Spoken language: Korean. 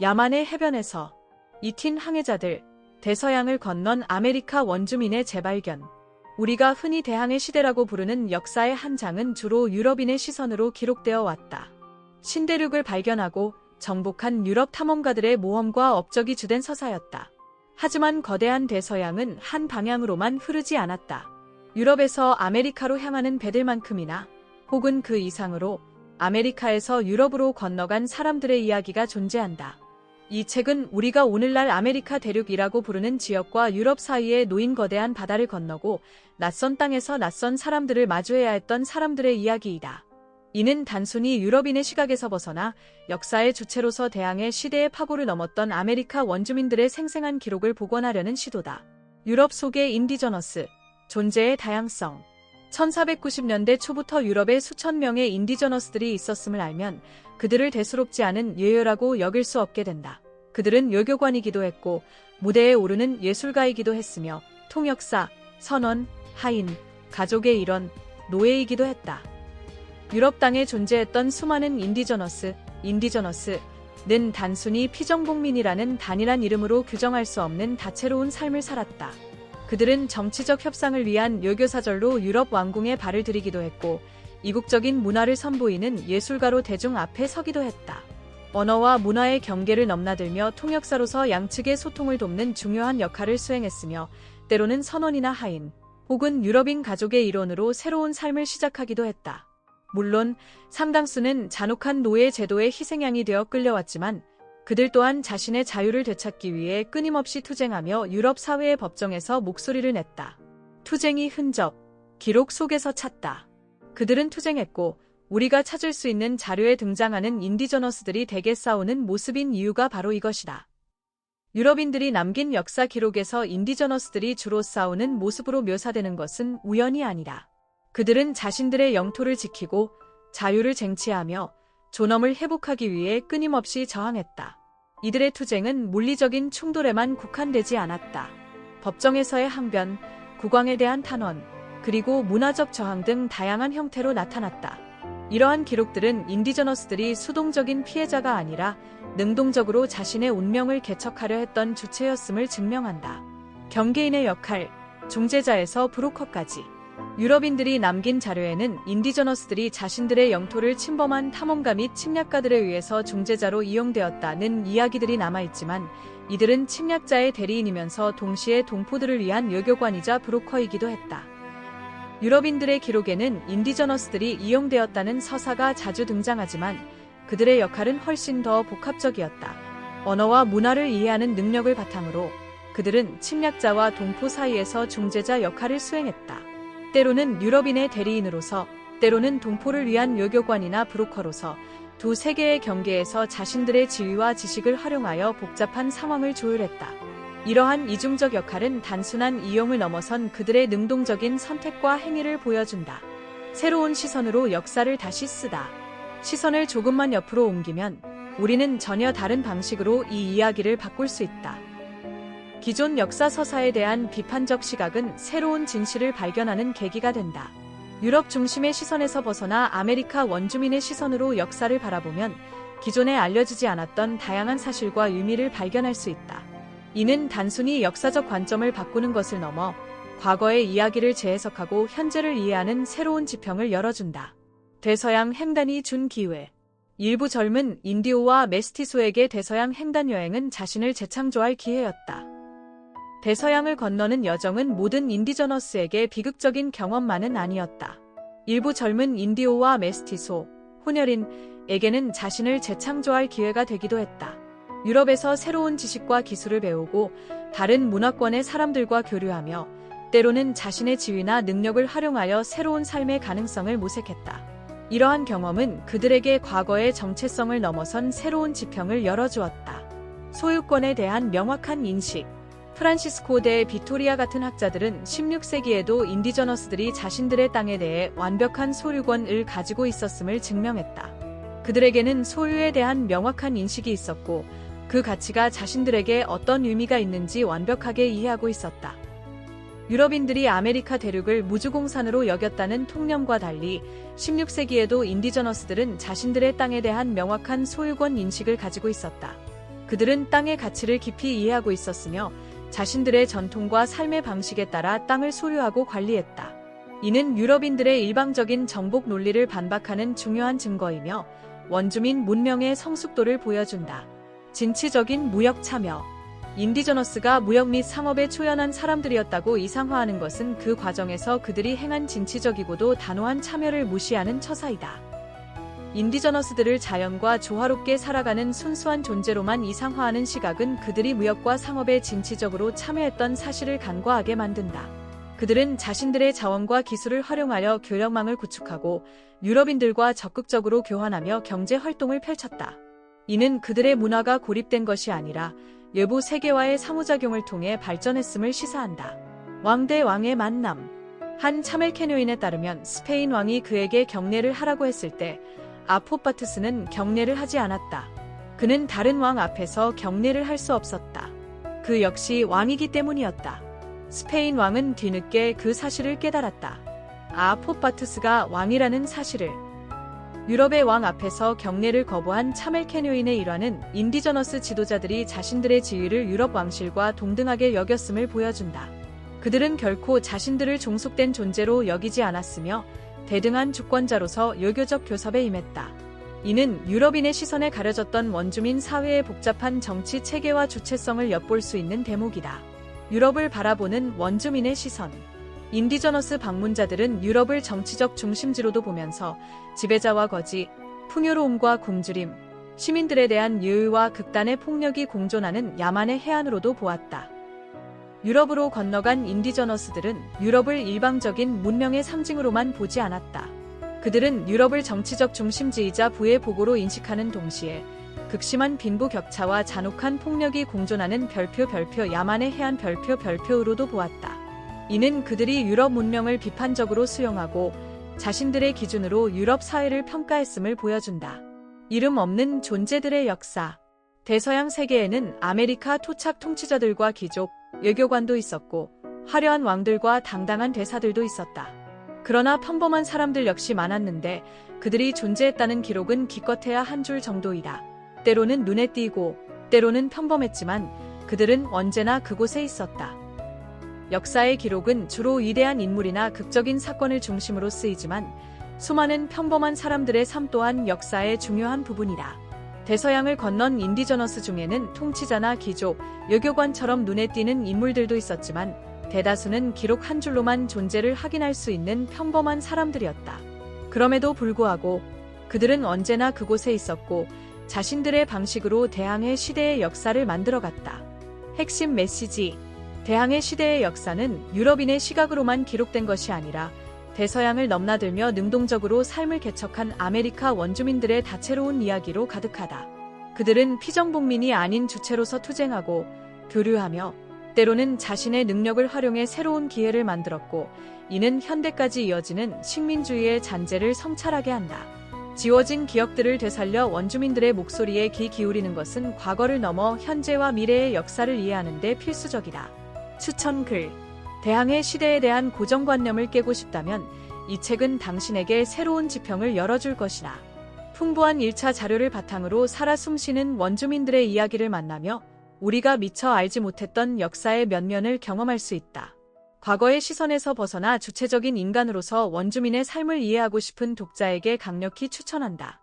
야만의 해변에서 이튄 항해자들, 대서양을 건넌 아메리카 원주민의 재발견. 우리가 흔히 대항해 시대라고 부르는 역사의 한 장은 주로 유럽인의 시선으로 기록되어 왔다. 신대륙을 발견하고 정복한 유럽 탐험가들의 모험과 업적이 주된 서사였다. 하지만 거대한 대서양은 한 방향으로만 흐르지 않았다. 유럽에서 아메리카로 향하는 배들만큼이나 혹은 그 이상으로 아메리카에서 유럽으로 건너간 사람들의 이야기가 존재한다. 이 책은 우리가 오늘날 아메리카 대륙이라고 부르는 지역과 유럽 사이에 놓인 거대한 바다를 건너고 낯선 땅에서 낯선 사람들을 마주해야 했던 사람들의 이야기이다. 이는 단순히 유럽인의 시각에서 벗어나 역사의 주체로서 대항해 시대의 파고를 넘었던 아메리카 원주민들의 생생한 기록을 복원하려는 시도다. 유럽 속의 인디저너스, 존재의 다양성. 1490년대 초부터 유럽에 수천 명의 인디저너스들이 있었음을 알면 그들을 대수롭지 않은 예열라고 여길 수 없게 된다. 그들은 외교관이기도 했고 무대에 오르는 예술가이기도 했으며 통역사, 선원, 하인, 가족의 일원, 노예이기도 했다. 유럽 땅에 존재했던 수많은 인디저너스, 인디저너스는 단순히 피정복민이라는 단일한 이름으로 규정할 수 없는 다채로운 삶을 살았다. 그들은 정치적 협상을 위한 외교사절로 유럽 왕궁에 발을 들이기도 했고 이국적인 문화를 선보이는 예술가로 대중 앞에 서기도 했다. 언어와 문화의 경계를 넘나들며 통역사로서 양측의 소통을 돕는 중요한 역할을 수행했으며 때로는 선원이나 하인 혹은 유럽인 가족의 일원으로 새로운 삶을 시작하기도 했다. 물론 상당수는 잔혹한 노예 제도의 희생양이 되어 끌려왔지만 그들 또한 자신의 자유를 되찾기 위해 끊임없이 투쟁하며 유럽 사회의 법정에서 목소리를 냈다. 투쟁이 흔적, 기록 속에서 찾다. 그들은 투쟁했고 우리가 찾을 수 있는 자료에 등장하는 인디저너스들이 대개 싸우는 모습인 이유가 바로 이것이다. 유럽인들이 남긴 역사 기록에서 인디저너스들이 주로 싸우는 모습으로 묘사되는 것은 우연이 아니라 그들은 자신들의 영토를 지키고 자유를 쟁취하며 존엄을 회복하기 위해 끊임없이 저항했다. 이들의 투쟁은 물리적인 충돌에만 국한되지 않았다. 법정에서의 항변, 국왕에 대한 탄원, 그리고 문화적 저항 등 다양한 형태로 나타났다. 이러한 기록들은 인디저너스들이 수동적인 피해자가 아니라 능동적으로 자신의 운명을 개척하려 했던 주체였음을 증명한다. 경계인의 역할, 중재자에서 브로커까지. 유럽인들이 남긴 자료에는 인디저너스들이 자신들의 영토를 침범한 탐험가 및 침략가들에 의해서 중재자로 이용되었다는 이야기들이 남아있지만 이들은 침략자의 대리인이면서 동시에 동포들을 위한 외교관이자 브로커이기도 했다. 유럽인들의 기록에는 인디저너스들이 이용되었다는 서사가 자주 등장하지만 그들의 역할은 훨씬 더 복합적이었다. 언어와 문화를 이해하는 능력을 바탕으로 그들은 침략자와 동포 사이에서 중재자 역할을 수행했다. 때로는 유럽인의 대리인으로서, 때로는 동포를 위한 외교관이나 브로커로서 두 세계의 경계에서 자신들의 지위와 지식을 활용하여 복잡한 상황을 조율했다. 이러한 이중적 역할은 단순한 이용을 넘어선 그들의 능동적인 선택과 행위를 보여준다. 새로운 시선으로 역사를 다시 쓰다. 시선을 조금만 옆으로 옮기면 우리는 전혀 다른 방식으로 이 이야기를 바꿀 수 있다. 기존 역사 서사에 대한 비판적 시각은 새로운 진실을 발견하는 계기가 된다. 유럽 중심의 시선에서 벗어나 아메리카 원주민의 시선으로 역사를 바라보면 기존에 알려지지 않았던 다양한 사실과 의미를 발견할 수 있다. 이는 단순히 역사적 관점을 바꾸는 것을 넘어 과거의 이야기를 재해석하고 현재를 이해하는 새로운 지평을 열어준다. 대서양 횡단이 준 기회. 일부 젊은 인디오와 메스티소에게 대서양 횡단 여행은 자신을 재창조할 기회였다. 대서양을 건너는 여정은 모든 인디저너스에게 비극적인 경험만은 아니었다. 일부 젊은 인디오와 메스티소, 혼혈인에게는 자신을 재창조할 기회가 되기도 했다. 유럽에서 새로운 지식과 기술을 배우고 다른 문화권의 사람들과 교류하며 때로는 자신의 지위나 능력을 활용하여 새로운 삶의 가능성을 모색했다. 이러한 경험은 그들에게 과거의 정체성을 넘어선 새로운 지평을 열어주었다. 소유권에 대한 명확한 인식, 프란시스코 대 비토리아 같은 학자들은 16세기에도 인디저너스들이 자신들의 땅에 대해 완벽한 소유권을 가지고 있었음을 증명했다. 그들에게는 소유에 대한 명확한 인식이 있었고 그 가치가 자신들에게 어떤 의미가 있는지 완벽하게 이해하고 있었다. 유럽인들이 아메리카 대륙을 무주공산으로 여겼다는 통념과 달리 16세기에도 인디저너스들은 자신들의 땅에 대한 명확한 소유권 인식을 가지고 있었다. 그들은 땅의 가치를 깊이 이해하고 있었으며 자신들의 전통과 삶의 방식에 따라 땅을 소유하고 관리했다. 이는 유럽인들의 일방적인 정복 논리를 반박하는 중요한 증거이며 원주민 문명의 성숙도를 보여준다. 진취적인 무역 참여. 인디저너스가 무역 및 상업에 초연한 사람들이었다고 이상화하는 것은 그 과정에서 그들이 행한 진취적이고도 단호한 참여를 무시하는 처사이다. 인디저너스들을 자연과 조화롭게 살아가는 순수한 존재로만 이상화하는 시각은 그들이 무역과 상업에 진취적으로 참여했던 사실을 간과하게 만든다. 그들은 자신들의 자원과 기술을 활용하여 교역망을 구축하고 유럽인들과 적극적으로 교환하며 경제 활동을 펼쳤다. 이는 그들의 문화가 고립된 것이 아니라 외부 세계와의 상호작용을 통해 발전했음을 시사한다. 왕 대 왕의 만남. 한 차멜캐뇨인에 따르면 스페인 왕이 그에게 경례를 하라고 했을 때 아포파트스는 경례를 하지 않았다. 그는 다른 왕 앞에서 경례를 할 수 없었다. 그 역시 왕이기 때문이었다. 스페인 왕은 뒤늦게 그 사실을 깨달았다. 아포파트스가 왕이라는 사실을. 유럽의 왕 앞에서 경례를 거부한 차멜캐뇨인의 일화는 인디저너스 지도자들이 자신들의 지위를 유럽 왕실과 동등하게 여겼음을 보여준다. 그들은 결코 자신들을 종속된 존재로 여기지 않았으며 대등한 주권자로서 외교적 교섭에 임했다. 이는 유럽인의 시선에 가려졌던 원주민 사회의 복잡한 정치 체계와 주체성을 엿볼 수 있는 대목이다. 유럽을 바라보는 원주민의 시선. 인디저너스 방문자들은 유럽을 정치적 중심지로도 보면서 지배자와 거지, 풍요로움과 굶주림, 시민들에 대한 유의와 극단의 폭력이 공존하는 야만의 해안으로도 보았다. 유럽으로 건너간 인디저너스들은 유럽을 일방적인 문명의 상징으로만 보지 않았다. 그들은 유럽을 정치적 중심지이자 부의 보고로 인식하는 동시에 극심한 빈부 격차와 잔혹한 폭력이 공존하는 별표 별표 야만의 해안 별표 별표로도 보았다. 이는 그들이 유럽 문명을 비판적으로 수용하고 자신들의 기준으로 유럽 사회를 평가했음을 보여준다. 이름 없는 존재들의 역사. 대서양 세계에는 아메리카 토착 통치자들과 귀족, 외교관도 있었고 화려한 왕들과 당당한 대사들도 있었다. 그러나 평범한 사람들 역시 많았는데 그들이 존재했다는 기록은 기껏해야 한 줄 정도이다. 때로는 눈에 띄고 때로는 평범했지만 그들은 언제나 그곳에 있었다. 역사의 기록은 주로 위대한 인물이나 극적인 사건을 중심으로 쓰이지만 수많은 평범한 사람들의 삶 또한 역사의 중요한 부분이다. 대서양을 건넌 인디저너스 중에는 통치자나 귀족, 외교관처럼 눈에 띄는 인물들도 있었지만 대다수는 기록 한 줄로만 존재를 확인할 수 있는 평범한 사람들이었다. 그럼에도 불구하고 그들은 언제나 그곳에 있었고 자신들의 방식으로 대항해 시대의 역사를 만들어갔다. 핵심 메시지 대항해 시대의 역사는 유럽인의 시각으로만 기록된 것이 아니라 대서양을 넘나들며 능동적으로 삶을 개척한 아메리카 원주민들의 다채로운 이야기로 가득하다. 그들은 피정복민이 아닌 주체로서 투쟁하고 교류하며 때로는 자신의 능력을 활용해 새로운 기회를 만들었고 이는 현대까지 이어지는 식민주의의 잔재를 성찰하게 한다. 지워진 기억들을 되살려 원주민들의 목소리에 귀 기울이는 것은 과거를 넘어 현재와 미래의 역사를 이해하는 데 필수적이다. 추천 글 대항해 시대에 대한 고정관념을 깨고 싶다면 이 책은 당신에게 새로운 지평을 열어줄 것이다. 풍부한 1차 자료를 바탕으로 살아 숨쉬는 원주민들의 이야기를 만나며 우리가 미처 알지 못했던 역사의 면면을 경험할 수 있다. 과거의 시선에서 벗어나 주체적인 인간으로서 원주민의 삶을 이해하고 싶은 독자에게 강력히 추천한다.